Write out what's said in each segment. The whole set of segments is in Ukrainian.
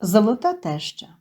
Золота теща.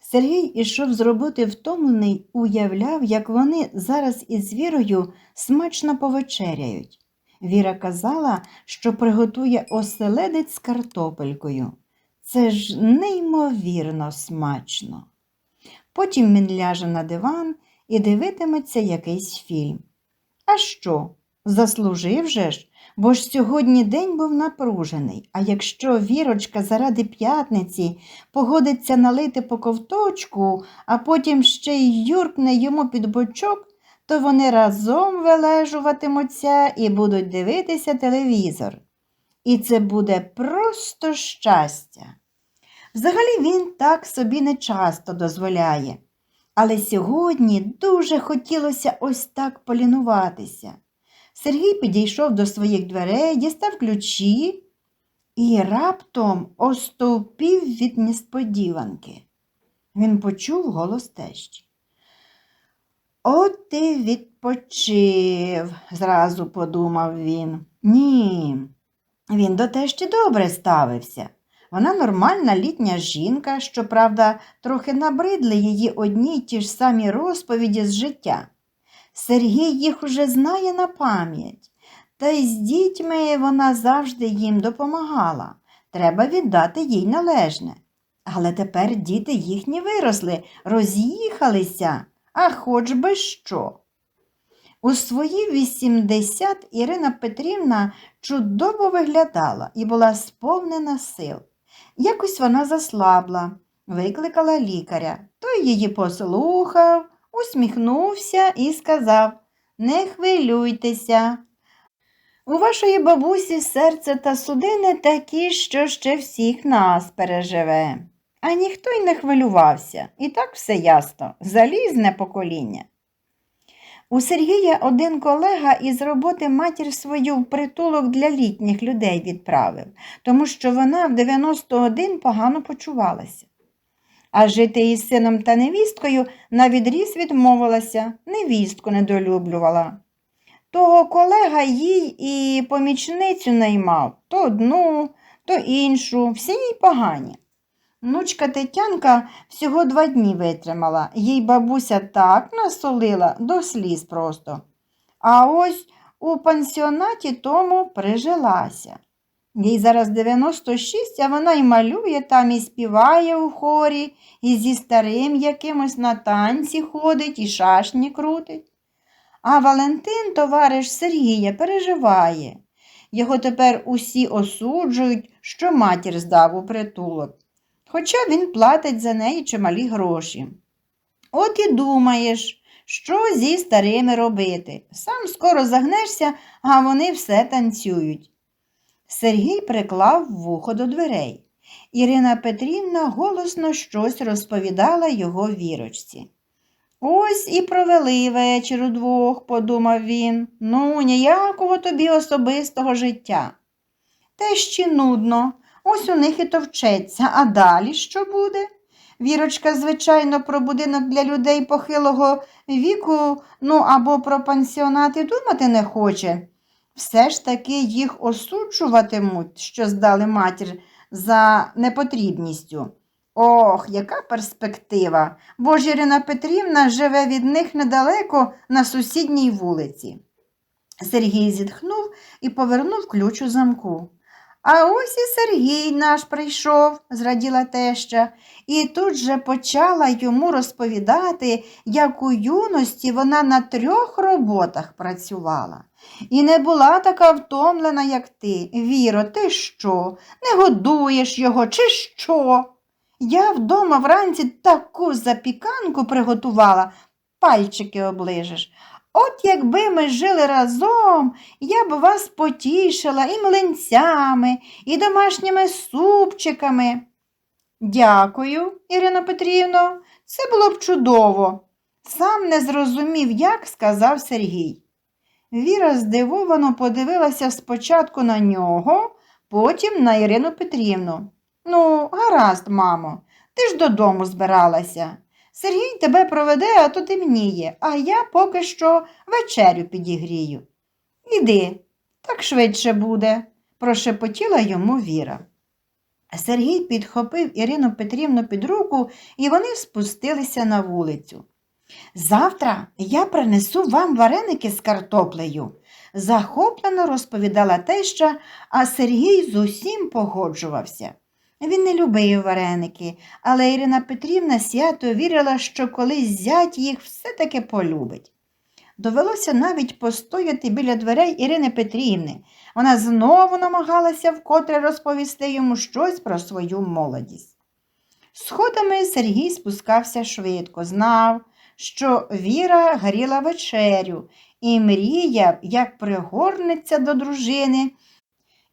Сергій ішов з роботи втомлений, уявляв, як вони зараз із Вірою смачно повечеряють. Віра казала, що приготує оселедець з картопелькою. Це ж неймовірно смачно. Потім він ляже на диван і дивитиметься якийсь фільм. А що? Заслужив же ж, бо ж сьогодні день був напружений, а якщо вірочка заради п'ятниці погодиться налити по ковточку, а потім ще й юркне йому під бочок, то вони разом вилежуватимуться і будуть дивитися телевізор. І це буде просто щастя. Взагалі він так собі не часто дозволяє. Але сьогодні дуже хотілося ось так полінуватися. Сергій підійшов до своїх дверей, дістав ключі і раптом остовпів від несподіванки. Він почув голос тещі. От ти відпочив, зразу подумав він. Ні, він до тещі добре ставився. Вона нормальна літня жінка, щоправда, трохи набридли її одні й ті ж самі розповіді з життя. Сергій їх уже знає на пам'ять, та й з дітьми вона завжди їм допомагала. Треба віддати їй належне. Але тепер діти їхні виросли, роз'їхалися, а хоч би що. У свої 80 Ірина Петрівна чудово виглядала і була сповнена сил. Якось вона заслабла, викликала лікаря. Той її послухав, усміхнувся і сказав Не хвилюйтеся. У вашої бабусі серце та судини такі, що ще всіх нас переживе. А ніхто й не хвилювався, і так все ясно, залізне покоління. У Сергія один колега із роботи матір свою в притулок для літніх людей відправив, тому що вона в 91 погано почувалася. А жити із сином та невісткою навідріз відмовилася, невістку недолюблювала. Того колега їй і помічницю наймав то одну, то іншу, всі їй погані. Внучка Тетянка всього два дні витримала, їй бабуся так насолила до сліз просто. А ось у пансіонаті тому прижилася. Їй зараз 96, а вона й малює там, і співає у хорі, і зі старим якимось на танці ходить, і шашні крутить. А Валентин, товариш Сергія, переживає. Його тепер усі осуджують, що матір здав у притулок хоча він платить за неї чималі гроші. От і думаєш, що зі старими робити. Сам скоро загнешся, а вони все танцюють. Сергій приклав вухо до дверей. Ірина Петрівна голосно щось розповідала його вірочці. Ось і провели вечір удвох, подумав він. Ну, ніякого тобі особистого життя. Те ще нудно, Ось у них і товчеться. А далі що буде? Вірочка, звичайно, про будинок для людей похилого віку, ну або про пансіонати думати не хоче. Все ж таки їх осуджуватимуть, що здали матір за непотрібністю. Ох, яка перспектива, бо ж Ірина Петрівна живе від них недалеко на сусідній вулиці. Сергій зітхнув і повернув ключ у замку. А ось і Сергій наш прийшов, зраділа теща, і тут же почала йому розповідати, як у юності вона на трьох роботах працювала. І не була така втомлена, як ти. Віро, ти що? Не годуєш його, чи що? Я вдома вранці таку запіканку приготувала, пальчики оближеш. От якби ми жили разом, я б вас потішила і млинцями, і домашніми супчиками. Дякую, Ірино Петрівно, це було б чудово. Сам не зрозумів, як сказав Сергій. Віра здивовано подивилася спочатку на нього, потім на Ірину Петрівну. Ну, гаразд, мамо, ти ж додому збиралася. Сергій тебе проведе, а то темніє, а я поки що вечерю підігрію. Іди, так швидше буде, прошепотіла йому Віра. Сергій підхопив Ірину Петрівну під руку, і вони спустилися на вулицю. Завтра я принесу вам вареники з картоплею, захоплено розповідала теща, а Сергій з усім погоджувався. Він не любив вареники, але Ірина Петрівна свято вірила, що колись зять їх все-таки полюбить. Довелося навіть постояти біля дверей Ірини Петрівни. Вона знову намагалася вкотре розповісти йому щось про свою молодість. Сходами Сергій спускався швидко, знав, що Віра горіла вечерю і мріяв, як пригорнеться до дружини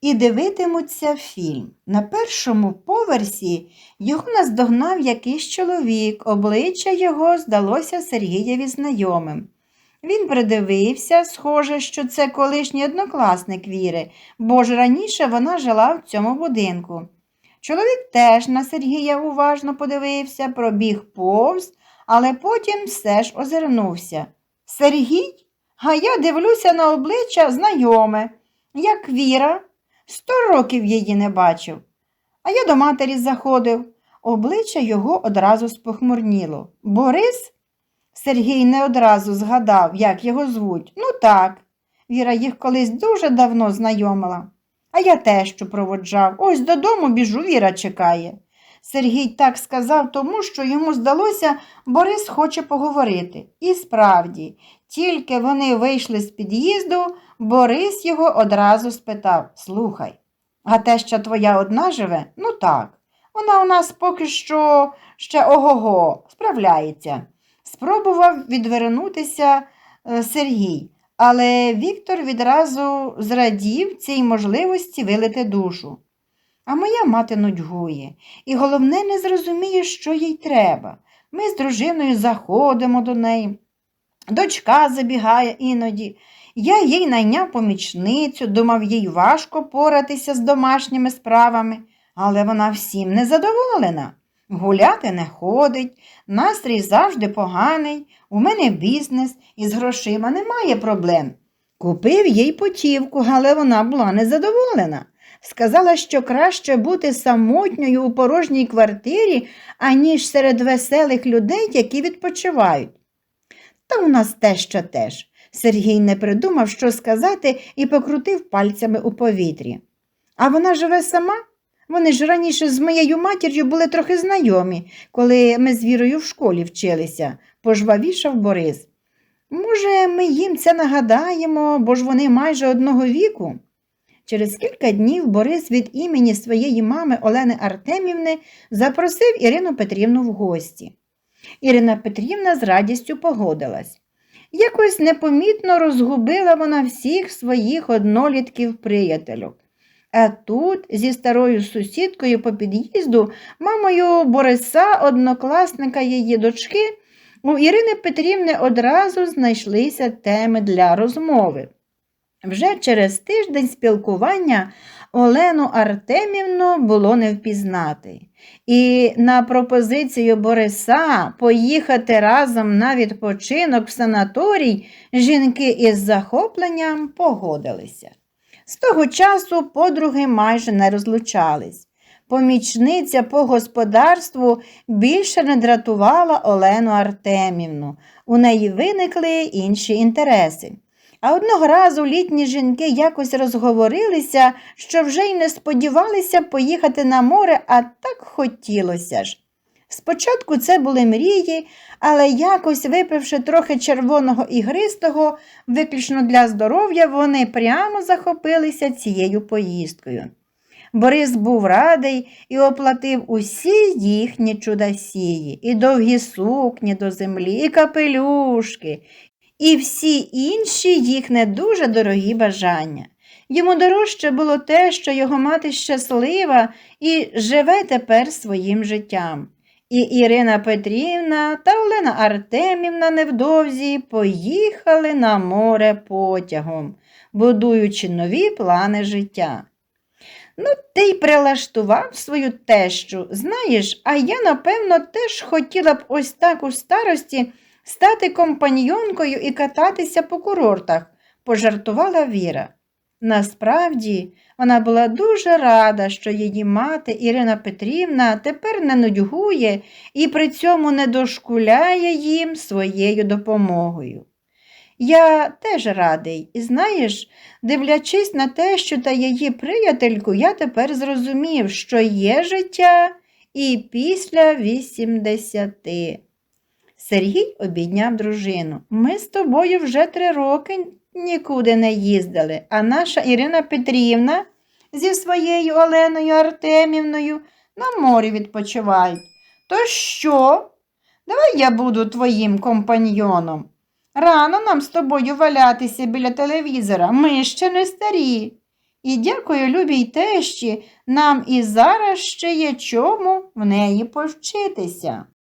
і дивитимуться фільм. На першому поверсі його наздогнав якийсь чоловік, обличчя його здалося Сергієві знайомим. Він придивився, схоже, що це колишній однокласник Віри, бо ж раніше вона жила в цьому будинку. Чоловік теж на Сергія уважно подивився, пробіг повз, але потім все ж озирнувся. Сергій? А я дивлюся на обличчя знайоме, як Віра. Сто років її не бачив. А я до матері заходив. Обличчя його одразу спохмурніло. Борис? Сергій не одразу згадав, як його звуть. Ну так. Віра їх колись дуже давно знайомила. А я теж що проводжав. Ось додому біжу, Віра чекає. Сергій так сказав тому, що йому здалося, Борис хоче поговорити. І справді, тільки вони вийшли з під'їзду, Борис його одразу спитав Слухай, а те, що твоя одна живе? Ну так. Вона у нас поки що ще ого-го, справляється. Спробував відвернутися е, Сергій, але Віктор відразу зрадів цій можливості вилити душу. А моя мати нудьгує, і головне не зрозуміє, що їй треба. Ми з дружиною заходимо до неї. Дочка забігає іноді. Я їй найняв помічницю, думав, їй важко поратися з домашніми справами, але вона всім незадоволена. Гуляти не ходить, настрій завжди поганий, у мене бізнес і з грошима немає проблем. Купив їй потівку, але вона була незадоволена. Сказала, що краще бути самотньою у порожній квартирі, аніж серед веселих людей, які відпочивають. Та у нас те, що теж. Сергій не придумав, що сказати, і покрутив пальцями у повітрі. А вона живе сама? Вони ж раніше з моєю матір'ю були трохи знайомі, коли ми з Вірою в школі вчилися, пожвавішав Борис. Може, ми їм це нагадаємо, бо ж вони майже одного віку. Через кілька днів Борис від імені своєї мами Олени Артемівни запросив Ірину Петрівну в гості. Ірина Петрівна з радістю погодилась. Якось непомітно розгубила вона всіх своїх однолітків приятелів. А тут зі старою сусідкою по під'їзду, мамою Бориса, однокласника її дочки, у Ірини Петрівни одразу знайшлися теми для розмови. Вже через тиждень спілкування Олену Артемівну було не впізнати. І на пропозицію Бориса поїхати разом на відпочинок в санаторій жінки із захопленням погодилися. З того часу подруги майже не розлучались. Помічниця по господарству більше не дратувала Олену Артемівну. У неї виникли інші інтереси. А одного разу літні жінки якось розговорилися, що вже й не сподівалися поїхати на море, а так хотілося ж. Спочатку це були мрії, але якось, випивши трохи червоного ігристого, виключно для здоров'я, вони прямо захопилися цією поїздкою. Борис був радий і оплатив усі їхні чудосії, і довгі сукні до землі, і капелюшки, і всі інші їх не дуже дорогі бажання. Йому дорожче було те, що його мати щаслива і живе тепер своїм життям. І Ірина Петрівна та Олена Артемівна невдовзі поїхали на море потягом, будуючи нові плани життя. Ну, ти й прилаштував свою тещу, знаєш, а я, напевно, теж хотіла б ось так у старості стати компаньйонкою і кататися по курортах, пожартувала Віра. Насправді, вона була дуже рада, що її мати Ірина Петрівна тепер не нудьгує і при цьому не дошкуляє їм своєю допомогою. Я теж радий, і знаєш, дивлячись на те, що та її приятельку, я тепер зрозумів, що є життя і після вісімдесяти. Сергій обійняв дружину. Ми з тобою вже три роки нікуди не їздили, а наша Ірина Петрівна зі своєю Оленою Артемівною на морі відпочивають. То що? Давай я буду твоїм компаньйоном. Рано нам з тобою валятися біля телевізора, ми ще не старі. І дякую любій тещі, нам і зараз ще є чому в неї повчитися.